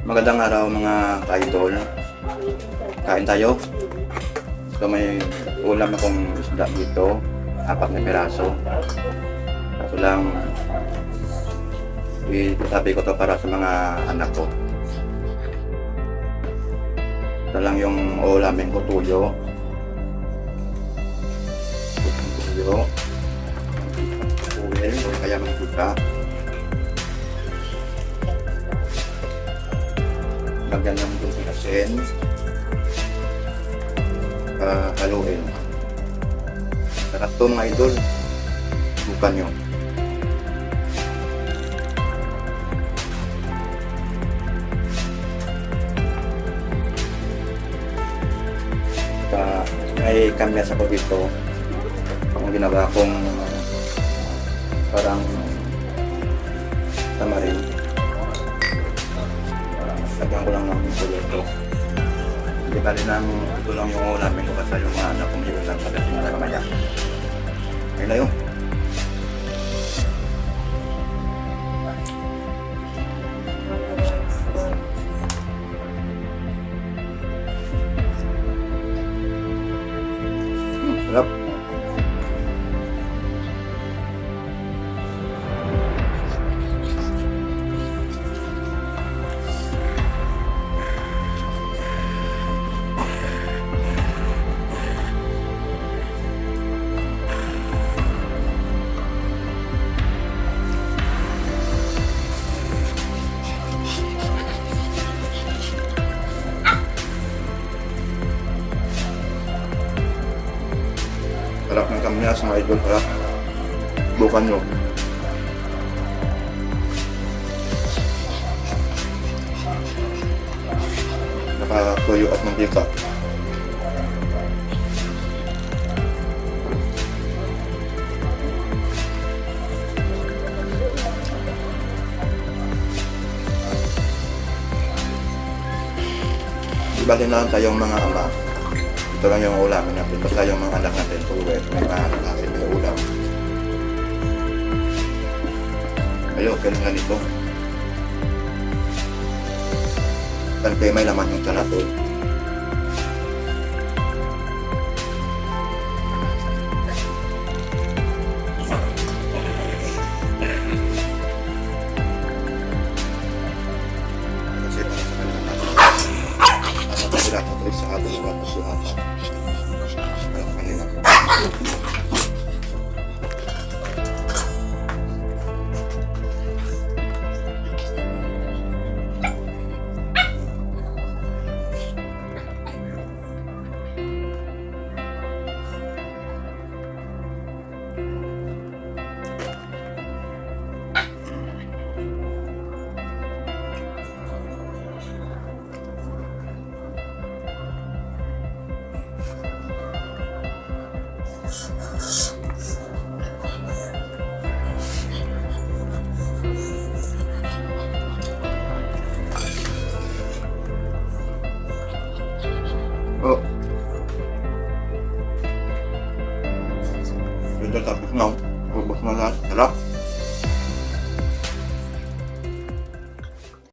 Magandang araw mga ka-idol. Kain tayo. So may ulam akong isda dito. Apat na piraso. Kaso lang, sabi ko to para sa mga anak ko. Ito lang yung ulamin ko, tuyo. Tuyo. Uwel, o kaya mangkuta. Lagyan ng tubig asin. Uh, haluin. Sarap to mga idol. Bukan nyo. Uh, may kamyas ako dito. Ang ginawa kong parang tamarin. Lagyan ko lang ng puluto. Hindi ba rin ang ito lang yung ulamin ko kasi yung mga anak ko may ulam pagdating na mamaya. Ayun na yun. Sarap ng kamyas mga idol. Sarap. Bukan nyo. Nakatuyo at mantika. Ibali na lang tayong mga ama. Ito lang yung ulamin natin. Basta yung mga anak natin, tuwi. May mga anak natin, may ulam. Ayaw, kailan nga nito. Kan kayo may laman yung tanatol. Tatay sa suhata. Para sa kanila. maganda sabi ko nga, na lahat. Sarap.